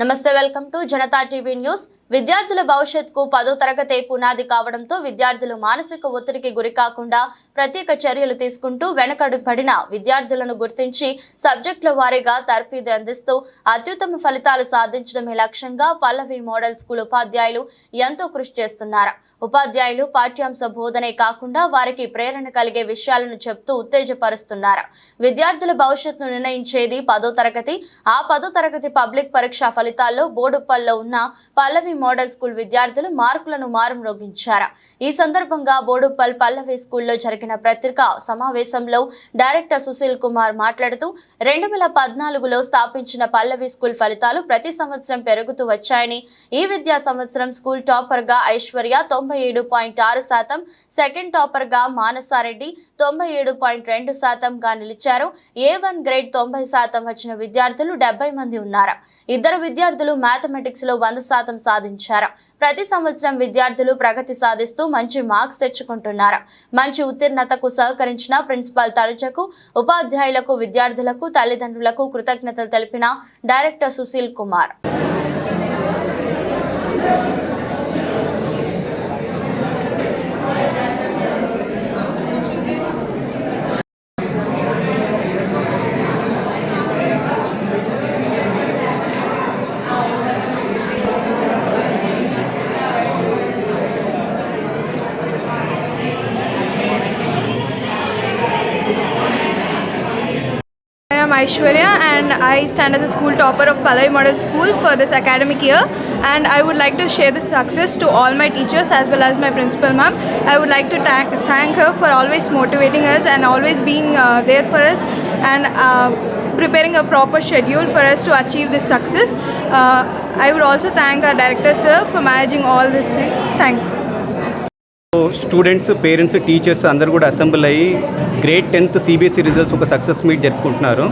నమస్తే welcome to Janata TV news. విద్యార్థుల భవిష్యత్తుకు పదో తరగతే పునాది కావడంతో విద్యార్థులు మానసిక ఒత్తిడికి గురి కాకుండా ప్రత్యేక చర్యలు తీసుకుంటూ వెనకడుపడిన విద్యార్థులను గుర్తించి సబ్జెక్టుల వారీగా తర్ఫీదు అందిస్తూ అత్యుత్తమ ఫలితాలు సాధించడమే లక్ష్యంగా పల్లవి మోడల్ స్కూల్ ఉపాధ్యాయులు ఎంతో కృషి చేస్తున్నారు. ఉపాధ్యాయులు పాఠ్యాంశ బోధనే కాకుండా వారికి ప్రేరణ కలిగే విషయాలను చెప్తూ ఉత్తేజపరుస్తున్నారు. విద్యార్థుల భవిష్యత్తును నిర్ణయించేది పదో తరగతి. ఆ పదో తరగతి పబ్లిక్ పరీక్ష ఫలితాల్లో బోడుప్పల్లో ఉన్న పల్లవి మోడల్ స్కూల్ విద్యార్థులు మార్కులను మారుమ్రోగించారు. ఈ సందర్భంగా బోడుప్పల్ పల్లవి స్కూల్లో జరిగిన పత్రికా సమావేశంలో డైరెక్టర్ సుశీల్ కుమార్ మాట్లాడుతూ రెండు వేల పద్నాలుగులో స్థాపించిన పల్లవి స్కూల్ ఫలితాలు ప్రతి సంవత్సరం పెరుగుతూ వచ్చాయని ఈ విద్యా సంవత్సరం స్కూల్ టాపర్గా ఐశ్వర్య తొంభై ఏడు పాయింట్ ఆరు శాతం సెకండ్ టాపర్గా మానసారెడ్డి తొంభై ఏడు పాయింట్ రెండు శాతం గా నిలిచారు. ఏ వన్ గ్రేడ్ తొంభై శాతం వచ్చిన విద్యార్థులు డెబ్బై మంది ఉన్నారు. ఇద్దరు విద్యార్థులు మ్యాథమెటిక్స్లో వంద శాతం సాధించారు. ప్రతి సంవత్సరం విద్యార్థులు ప్రగతి సాధిస్తూ మంచి మార్క్స్ తెచ్చుకుంటున్నారు. మంచి ఉత్తీర్ణతకు సహకరించిన ప్రిన్సిపాల్ తరచకు ఉపాధ్యాయులకు విద్యార్థులకు తల్లిదండ్రులకు కృతజ్ఞతలు తెలిపిన director Sushil Kumar. Am Aishwarya and I stand as a school topper of Palai Model School for this academic year and I would like to share this success to all my teachers as well as my principal ma'am. I would like to thank, thank her for always motivating us and always being uh, there for us and uh, preparing a proper schedule for us to achieve this success. Uh, I would also thank our director sir for managing all these things. Thank you. Students parents teachers అందరూ కూడా assemble అయ్యి grade tenth CBSE results ఒక success meet జరుపుకుంటున్నారు.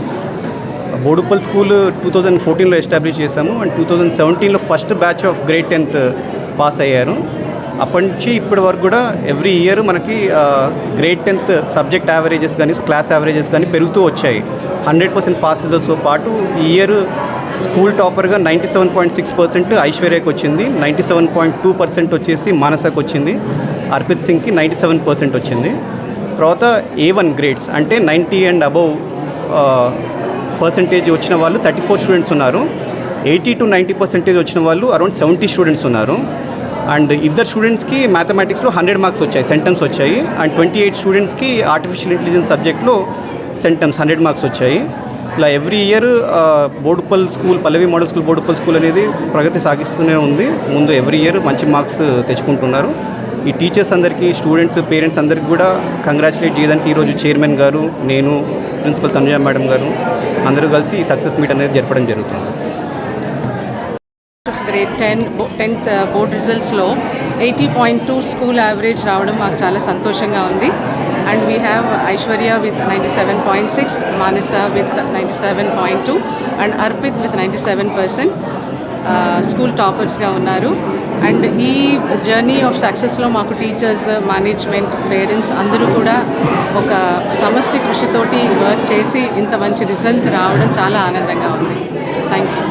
Boduppal school two thousand ఫోర్టీన్లో establish చేశాము. And two thousand సెవెంటీన్లో first batch of grade tenth pass అయ్యారు. అప్పటి నుంచి ఇప్పటి వరకు కూడా ఎవ్రీ ఇయర్ మనకి గ్రేడ్ టెన్త్ సబ్జెక్ట్ యావరేజెస్ కానీ క్లాస్ యావరేజెస్ కానీ పెరుగుతూ వచ్చాయి. హండ్రెడ్ పర్సెంట్ పాస్ రిజల్ట్స్తో పాటు ఈ year school టాపర్గా ninety seven point six percent ఐశ్వర్యకి వచ్చింది ninety seven point two percent వచ్చేసి మానసకు వచ్చింది అర్పిత్ సింగ్కి నైంటీ సెవెన్ పర్సెంట్ వచ్చింది. తర్వాత ఏ వన్ గ్రేడ్స్ అంటే నైంటీ అండ్ అబవ్ పర్సంటేజ్ వచ్చిన వాళ్ళు థర్టీ ఫోర్ స్టూడెంట్స్ ఉన్నారు. ఎయిటీ టు నైంటీ పర్సెంటేజ్ వచ్చిన వాళ్ళు అరౌండ్ సెవెంటీ స్టూడెంట్స్ ఉన్నారు. అండ్ ఇద్దరు స్టూడెంట్స్కి మ్యాథమెటిక్స్లో హండ్రెడ్ మార్క్స్ వచ్చాయి సెంటమ్స్ వచ్చాయి. అండ్ ట్వంటీ ఎయిట్ స్టూడెంట్స్కి ఆర్టిఫిషియల్ ఇంటెలిజెన్స్ సబ్జెక్ట్లో సెంటమ్స్ హండ్రెడ్ మార్క్స్ వచ్చాయి. ఇలా every year Boduppal school Pallavi model school Boduppal school అనేది ప్రగతి సాగిస్తూనే ఉంది. ముందు ఎవ్రీ ఇయర్ మంచి మార్క్స్ తెచ్చుకుంటున్నారు. ఈ టీచర్స్ అందరికీ స్టూడెంట్స్ పేరెంట్స్ అందరికీ కూడా కంగ్రాచులేట్ చేయడానికి ఈరోజు చైర్మన్ గారు నేను ప్రిన్సిపల్ తనుజ మేడం గారు అందరూ కలిసి ఈ సక్సెస్ మీట్ అనేది జరపడం జరుగుతుంది. Grade ten tenth board రిజల్ట్స్లో eighty point two school average రావడం మాకు చాలా సంతోషంగా ఉంది. And we have Aishwarya with ninety seven point six Manasa with ninety seven point two and Arpit with ninety seven percent school టాపర్స్గా ఉన్నారు. And ఈ journey of సక్సెస్లో మాకు teachers management parents అందరూ కూడా ఒక సమష్టి కృషితోటి వర్క్ చేసి ఇంత మంచి రిజల్ట్ రావడం చాలా ఆనందంగా ఉంది. Thank you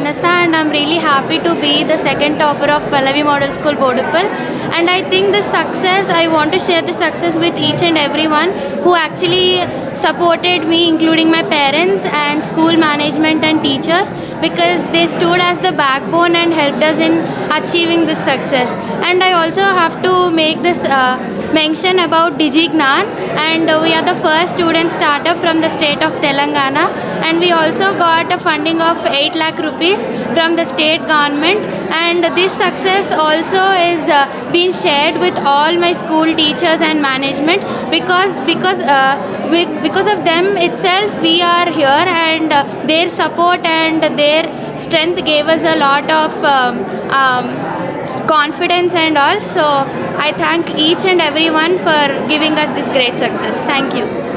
Manasa and I'm really happy to be the second topper of Pallavi Model School Boduppal and I think the success I want to share the success with each and everyone who actually supported me including my parents and school management and teachers because they stood as the backbone and helped us in achieving this success. And I also have to make this uh, mention about DigiGnan and we are the first student startup from the state of Telangana and we also got a funding of 8 lakh rupees from the state government. And this success also is uh, being shared with all my school teachers and management because because uh, we, because of them itself we are here and uh, their support and their strength gave us a lot of um, um, confidence and all. So i thank each and everyone for giving us this great success. Thank you